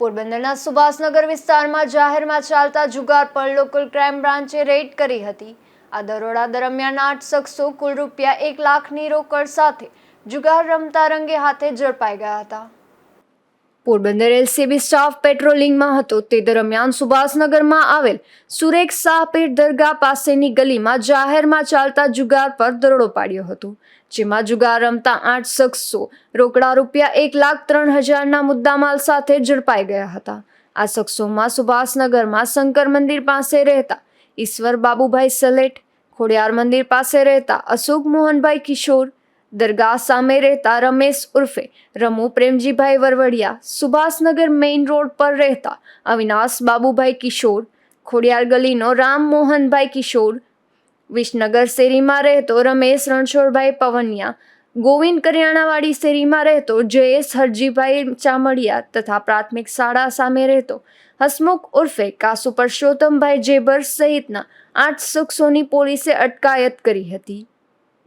પોરબંદરના સુભાષનગર વિસ્તારમાં જાહેરમાં ચાલતા જુગાર પર લોકલ ક્રાઇમ બ્રાન્ચે રેડ કરી હતી. આ દરોડા દરમિયાન આઠ શખ્સો કુલ રૂપિયા એક લાખની રોકડ સાથે જુગાર રમતા રંગે હાથે ઝડપાઈ ગયા હતા. પોરબંદર એલસીબી સ્ટાફ પેટ્રોલિંગમાં હતો. તે દરમિયાન સુભાષનગરમાં આવેલ સુરેખ શાહપીર દરગાહ પાસેની ગલીમાં જાહેરમાં ચાલતા જુગાર પર દરોડો પાડ્યો હતો, જેમાં જુગાર રમતા આઠ શખ્સો રોકડા રૂપિયા એક લાખ ત્રણ હજારના મુદ્દામાલ સાથે ઝડપાઈ ગયા હતા. આ શખ્સોમાં સુભાષનગરમાં શંકર મંદિર પાસે રહેતા ઈશ્વર બાબુભાઈ સલેટ, ખોડિયાર મંદિર પાસે રહેતા અશોક મોહનભાઈ કિશોર દરગાહ સામે રહેતા રમેશ ઉર્ફે રમુ પ્રેમજીભાઈ વરવડિયા, સુભાષનગર મેઇન રોડ પર રહેતા અવિનાશ બાબુભાઈ કિશોર, ખોડિયાર ગલીનો રામ મોહનભાઈ કિશોર, વિસનગર શેરીમાં રહેતો રમેશ રણછોડભાઈ પવનિયા, ગોવિંદ કરિયાણાવાડી શેરીમાં રહેતો જયેશ હરજીભાઈ ચામડિયા તથા પ્રાથમિક શાળા સામે રહેતો હસમુખ ઉર્ફે કાસુ પરસોત્તમભાઈ જેબર સહિતના આઠ શખ્સોની પોલીસે અટકાયત કરી હતી.